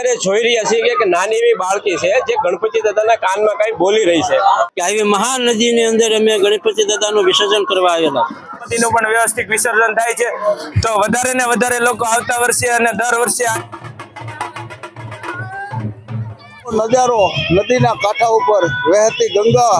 અત્યારે જોઈ રહ્યા છીએ કે નાની એવી બાળકી છે જે ગણપતિ દાદાના કાનમાં કઈ બોલી રહી છે. કે આવી મહાનદીની અંદર અમે ગણપતિ દાદાનું વિસર્જન કરવા આવેલા. ગણપતિનું પણ વ્યવસ્થિત વિસર્જન થાય છે. તો વધારે ને વધારે લોકો આવતા વર્ષે અને દર વર્ષે આ નજારો નદીના કાંઠા ઉપર વહેતી ગંગા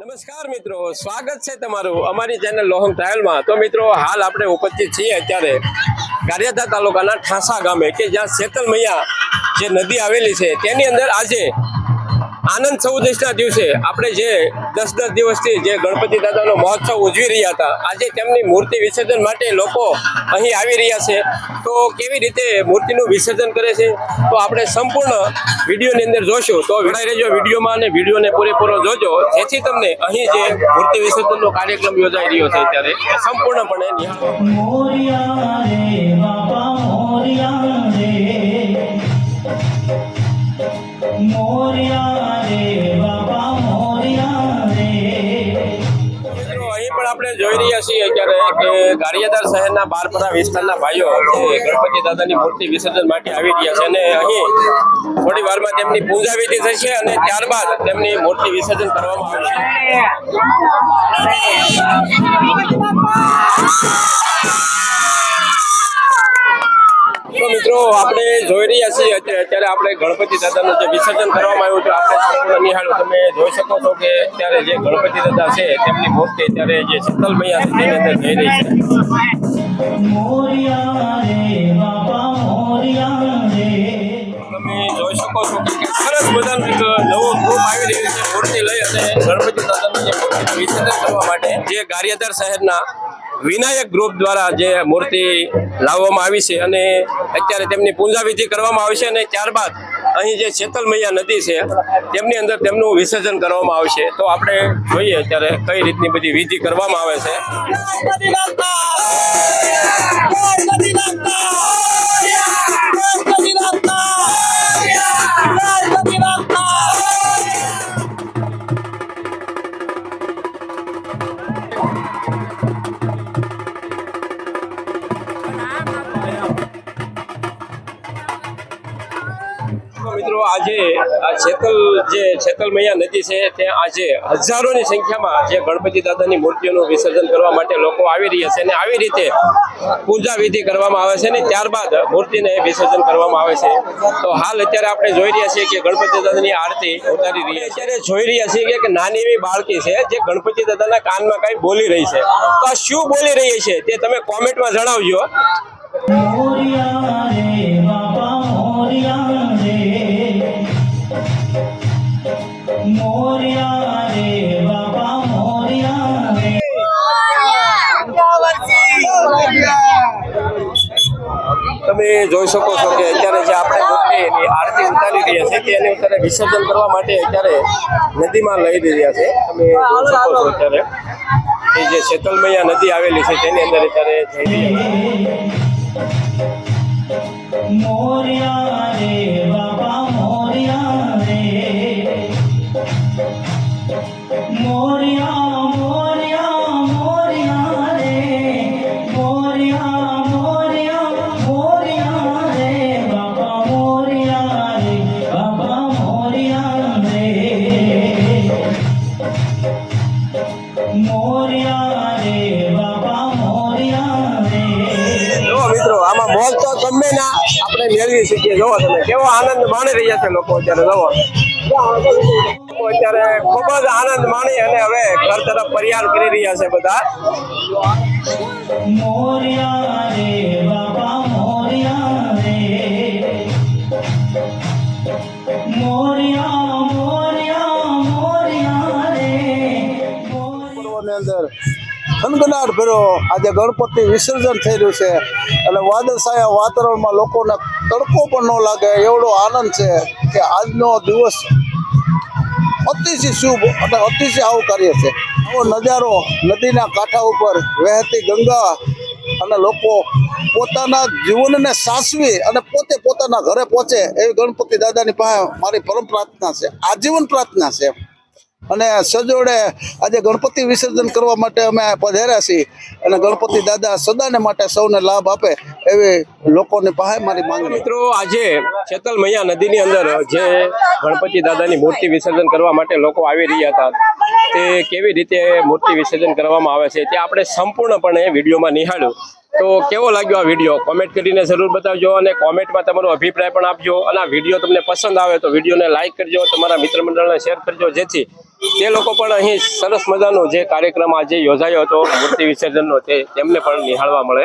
નમસ્કાર મિત્રો, સ્વાગત છે તમારું અમારી ચેનલ લોહંગ ટ્રાયલમાં તો મિત્રો, હાલ આપણે ઉપસ્થિત છીએ અત્યારે ગારિયાધા તાલુકાના ઠાંસા ગામે, કે જ્યાં શેતલ મૈયા જે નદી આવેલી છે, તેની અંદર આજે આનંદ ચૌદશના દિવસે આપણે જે દસ દસ દિવસથી જે ગણપતિ દાદાનો મહોત્સવ ઉજવી રહ્યા હતા, આજે તેમની મૂર્તિ વિસર્જન માટે લોકો અહીં આવી રહ્યા છે. તો કેવી રીતે મૂર્તિનું વિસર્જન કરે છે? તો આપણે સંપૂર્ણ વિડીયોની અંદર જોશું તો વિડાઈ રહેજો વિડીયોમાં અને વિડીયોને પૂરેપૂરો જોજો, જેથી તમને અહીં જે મૂર્તિ વિસર્જનનો કાર્યક્રમ યોજાઈ રહ્યો છે ત્યારે સંપૂર્ણપણે નિહાળવા આપણે જોઈ રહ્યા છીએ અત્યારે કે ગારિયાદાર શહેરના બારપરા વિસ્તારના ભાઈઓ ગણપતિ દાદાની મૂર્તિ વિસર્જન માટે આવી રહ્યા છે અને અહીં થોડી વારમાં તેમની પૂજા વિધિ થશે અને ત્યારબાદ તેમની મૂર્તિ વિસર્જન કરવામાં આવશે તો મિત્રો આપણે જોઈ અત્યારે આપણે ગણપતિ દાદાનું જે વિસર્જન કરવામાં આવ્યું છે આપણે સંપૂર્ણ નિહાળો તમે જોઈ શકો છો કે અત્યારે જે ગણપતિ દાદા છે, તેમની મૂર્તિ અત્યારે જે શીતલ મૈયા છે, તેની અંદર જઈ રહી છે. મૂર્તિ લઈ અને ગણપતિ દાદાનું જે મૂર્તિનું વિસર્જન કરવા માટે જે ગારિયાધાર શહેરના વિનાયક ગ્રુપ દ્વારા જે મૂર્તિ લાવવામાં આવી છે અને અત્યારે તેમની પૂજા વિધિ કરવામાં આવશે અને ત્યારબાદ અહીં જે શેતલ મૈયા નદી છે, તેમની અંદર તેમનું વિસર્જન કરવામાં આવશે તો આપણે જોઈએ અત્યારે કઈ રીતની બધી વિધિ કરવામાં આવે છે. મિત્રો, આજે આ શેતલ જે શેતલ નદી છે, ત્યાં આજે હજારોની સંખ્યામાં જે ગણપતિ દાદાની મૂર્તિઓનું વિસર્જન કરવા માટે લોકો આવી રહ્યા છે અને આવી રીતે પૂજા વિધિ કરવામાં આવે છે અને ત્યારબાદ મૂર્તિને વિસર્જન કરવામાં આવે છે. તો હાલ અત્યારે આપણે જોઈ રહ્યા છીએ કે ગણપતિ દાદાની આરતી ઉતારી રહી અત્યારે જોઈ રહ્યા છીએ કે નાની એવી બાળકી છે જે ગણપતિ દાદાના કાનમાં કાંઈ બોલી રહી છે. તો આ શું બોલી રહી છે તે તમે કોમેન્ટમાં જણાવજો. તમે જોઈ શકો છો કે અત્યારે જે આપણે મૂર્તિની આરતી ઉતારી રહ્યા છે તેને અત્યારે વિસર્જન કરવા માટે અત્યારે નદીમાં લઈ રહ્યા છે. તમે જોઈ શકો છો અત્યારે એ જે શેતલમૈયા નદી આવેલી છે તેની અંદર અત્યારે જઈ રહ્યા છે. મિત્રો આમાં મોજ તો ગમે ના આપણે મેળવી શકીએ. જોવો તમે કેવો આનંદ માણી રહ્યા છે લોકો અત્યારે જોવો અત્યારે ખૂબ જ આનંદ માણી અને હવે ઘર તરફ ફરિયાદ કરી રહ્યા છે બધા. મોરિયા થનગનાટ ભર્યો. આજે ગણપતિ વિસર્જન થઈ રહ્યું છે. અને વાદળછાયા વાતાવરણમાં લોકોને તડકો પણ ન લાગે. એવડો આનંદ છે કે આજનો દિવસ અતિશય શુભ અને અતિશય આવું કાર્ય છે. આવો નજારો નદીના કાંઠા ઉપર વહેતી ગંગા અને લોકો પોતાના જીવનને સાસવી અને પોતે પોતાના ઘરે પહોંચે એવી ગણપતિ દાદાની પાસે મારી પરમ પ્રાર્થના છે. આજીવન પ્રાર્થના છે. અને સજોડે આજે ગણપતિ વિસર્જન કરવા માટે અમે પધાર્યા છીએ અને ગણપતિ દાદા સદાને માટે સૌને લાભ આપે એવી લોકોની પાસે મારી માંગણી મિત્રો, આજે શેતલ મૈયા નદીની અંદર જે ગણપતિ દાદાની મૂર્તિ વિસર્જન કરવા માટે લોકો આવી રહ્યા હતા, તે કેવી રીતે મૂર્તિ વિસર્જન કરવામાં આવે છે તે આપણે સંપૂર્ણપણે વિડીયોમાં નિહાળ્યું. તો કેવો લાગ્યો આ વીડિયો? કોમેન્ટ કરીને જરૂર બતાવજો અને કોમેન્ટમાં તમારો અભિપ્રાય પણ આપજો અને આ વીડિયો તમને પસંદ આવે તો વિડીયોને લાઇક કરજો, તમારા મિત્ર મંડળને શેર કરજો જેથી તે લોકો પણ અહીં સરસ મજાનો જે કાર્યક્રમ આજે યોજાયો હતો, મૂર્તિ વિસર્જનનો તે તેમને પણ નિહાળવા મળે.